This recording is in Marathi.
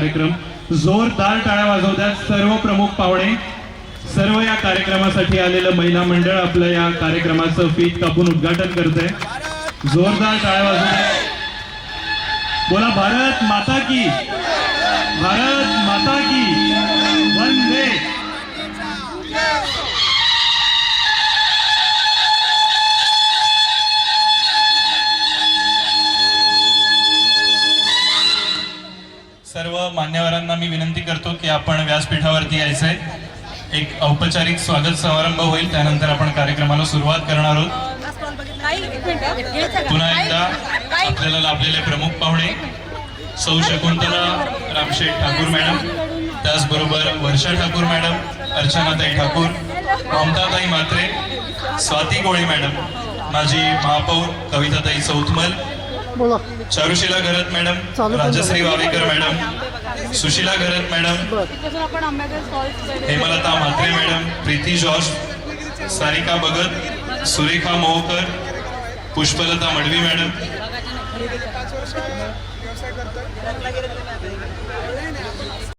कार्यक्रम जोरदार टाळ्या वाजवतात सर्व प्रमुख पाहुणे. सर्व या कार्यक्रमासाठी आलेलं महिला मंडळ आपलं या कार्यक्रमाचं फीत कापून उद्घाटन करत आहे जोरदार टाळ्या वाजवतात. बोला भारत माता की. सर्व मान्यवरांना मी विनंती करतो की आपण व्यासपीठावरती यायचंय. एक औपचारिक स्वागत समारंभ होईल त्यानंतर आपण कार्यक्रमाला सुरुवात करणार आहोत. पुन्हा एकदा आपल्याला लाभलेले प्रमुख पाहुणे सौ शकुंतला रामशेठ ठाकूर मॅडम त्याचबरोबर वर्षा ठाकूर मॅडम अर्चनाताई ठाकूर ममताताई म्हात्रे स्वाती गोळी मॅडम माझी महापौर कविताताई चौथमल बोला. Charushila Gharat madam. Rajashri Wavekar madam. Sushila Gharat madam. Hemlata Mhatre madam. Preeti George Sarika Bhagat Surekha Mohkar Pushpalata Madvi madam.